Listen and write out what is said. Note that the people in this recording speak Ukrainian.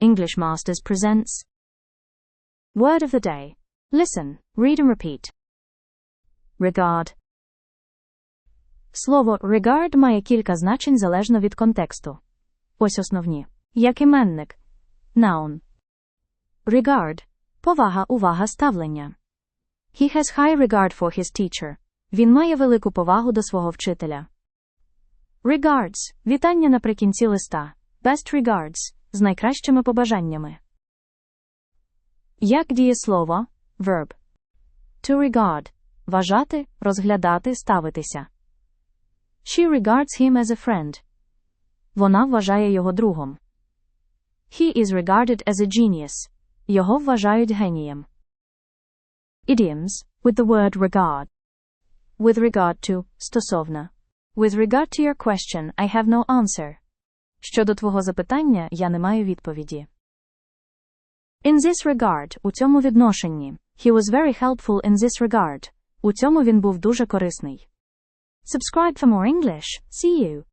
English Masters presents Word of the Day. Listen, read and repeat. Regard. Слово regard має кілька значень залежно від контексту. Ось основні. Як іменник. Noun. Regard. Повага, увага, ставлення. He has high regard for his teacher. Він має велику повагу до свого вчителя. Regards. Вітання наприкінці листа. Best regards. З найкращими побажаннями. Як дієслово verb. To regard. Вважати, розглядати, ставитися. She regards him as a friend. Вона вважає його другом. He is regarded as a genius. Його вважають генієм. Idioms with the word regard. With regard to стосовно. With regard to your question, I have no answer. Щодо твого запитання, я не маю відповіді. In this regard, у цьому відношенні. He was very helpful in this regard. У цьому він був дуже корисний. Subscribe for more English. See you.